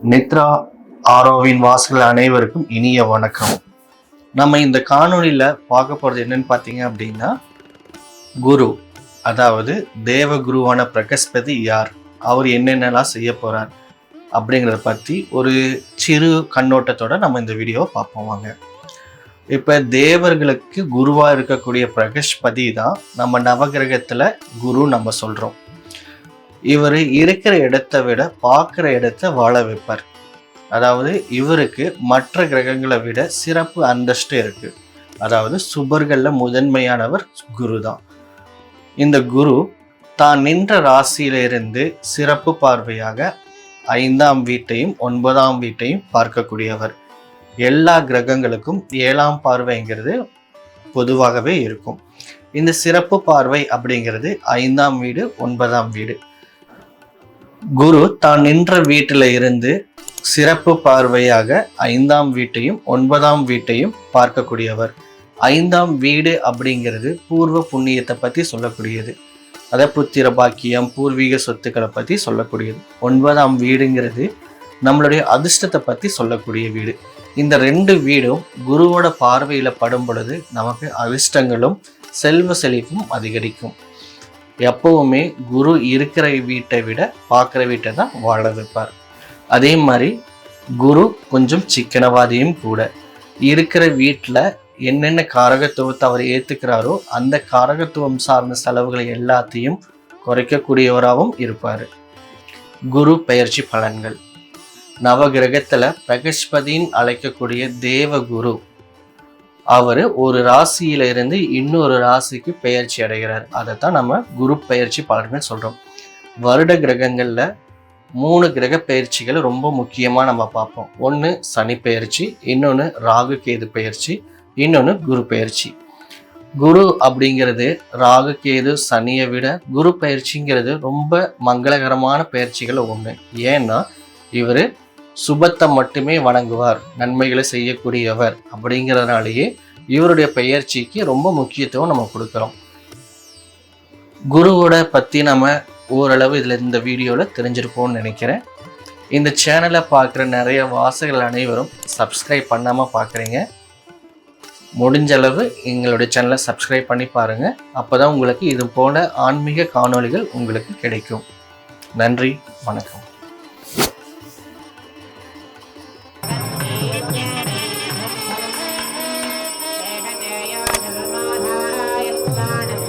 நித்ரா ஆரோவின் வாசல் அனைவருக்கும் இனிய வணக்கம். நம்ம இந்த காணொலியில் பார்க்க போகிறது என்னன்னு பார்த்தீங்க அப்படின்னா குரு அதாவது தேவ குருவான பிரகஸ்பதி யார்? அவர் என்னென்னலாம் செய்ய போகிறார் அப்படிங்கிறத பற்றி ஒரு சிறு கண்ணோட்டத்தோட நம்ம இந்த வீடியோவை பார்ப்போம் வாங்க. இப்போ தேவர்களுக்கு குருவாக இருக்கக்கூடிய பிரகஸ்பதி தான் நம்ம நவகிரகத்தில் குரு நம்ம சொல்கிறோம் இவர் இருக்கிற இடத்தை விட பார்க்குற இடத்த வாழ வைப்பார். அதாவது இவருக்கு மற்ற கிரகங்களை விட சிறப்பு அந்தஸ்து இருக்கு. அதாவது சுபர்களில் முதன்மையானவர் குரு தான். இந்த குரு தான் நின்ற ராசியிலிருந்து சிறப்பு பார்வையாக ஐந்தாம் வீட்டையும் ஒன்பதாம் வீட்டையும் பார்க்கக்கூடியவர். எல்லா கிரகங்களுக்கும் ஏழாம் பார்வைங்கிறது பொதுவாகவே இருக்கும். இந்த சிறப்பு பார்வை அப்படிங்கிறது ஐந்தாம் வீடு ஒன்பதாம் வீடு. குரு தான் நின்ற வீட்டில் இருந்து சிறப்பு பார்வையாக ஐந்தாம் வீட்டையும் ஒன்பதாம் வீட்டையும் பார்க்கக்கூடியவர். ஐந்தாம் வீடு அப்படிங்கிறது பூர்வ புண்ணியத்தை பற்றி சொல்லக்கூடியது. அதை புத்திர பாக்கியம் பூர்வீக சொத்துக்களை பற்றி சொல்லக்கூடியது. ஒன்பதாம் வீடுங்கிறது நம்மளுடைய அதிர்ஷ்டத்தை பற்றி சொல்லக்கூடிய வீடு. இந்த ரெண்டு வீடும் குருவோட பார்வையில் படும் பொழுது நமக்கு அதிர்ஷ்டங்களும் செல்வ செழிப்பும் அதிகரிக்கும். எப்பவுமே குரு இருக்கிற வீட்டை விட பார்க்குற வீட்டை தான் வாழ வைப்பார் அதே மாதிரி குரு கொஞ்சம் சிக்கனவாதியும் கூட. இருக்கிற வீட்டில் என்னென்ன காரகத்துவத்தை அவர் ஏற்றுக்கிறாரோ அந்த காரகத்துவம் சார்ந்த செலவுகளை எல்லாத்தையும் குறைக்கக்கூடியவராகவும் இருப்பார். குரு பெயர்ச்சி பலன்கள். நவகிரகத்தில் பிரகஸ்பதின்னு அழைக்கக்கூடிய தேவ குரு அவர் ஒரு ராசியில இருந்து இன்னொரு ராசிக்கு பெயர்ச்சி அடைகிறார். அதைத்தான் நம்ம குரு பெயர்ச்சி பலன்கள் சொல்கிறோம் வருட கிரகங்களில் மூணு கிரக பயிற்சிகள் ரொம்ப முக்கியமாக நம்ம பார்ப்போம். ஒன்று சனி பயிற்சி இன்னொன்று ராகு கேது பயிற்சி இன்னொன்று குரு பயிற்சி குரு அப்படிங்கிறது ராகு கேது சனியை விட குரு பயிற்சிங்கிறது ரொம்ப மங்களகரமான பயிற்சிகள் ஒன்று ஏன்னா இவர் சுபத்தை மட்டுமே வணங்குவார் நன்மைகளை செய்யக்கூடியவர் அப்படிங்கிறதுனாலேயே இவருடைய பெயர்ச்சிக்கு ரொம்ப முக்கியத்துவம் நம்ம கொடுக்குறோம். குருவோட பற்றி நம்ம ஓரளவு இதில் இந்த வீடியோவில் தெரிஞ்சிருப்போம்னு நினைக்கிறேன். இந்த சேனலை பார்க்குற நிறைய வாசகர்கள் அனைவரும் சப்ஸ்கிரைப் பண்ணாமல் பார்க்குறீங்க. முடிஞ்ச அளவு எங்களுடைய சேனலை சப்ஸ்கிரைப் பண்ணி பாருங்கள் அப்போ தான் உங்களுக்கு இது போல ஆன்மீக காணொளிகள் உங்களுக்கு கிடைக்கும். நன்றி வணக்கம். Para.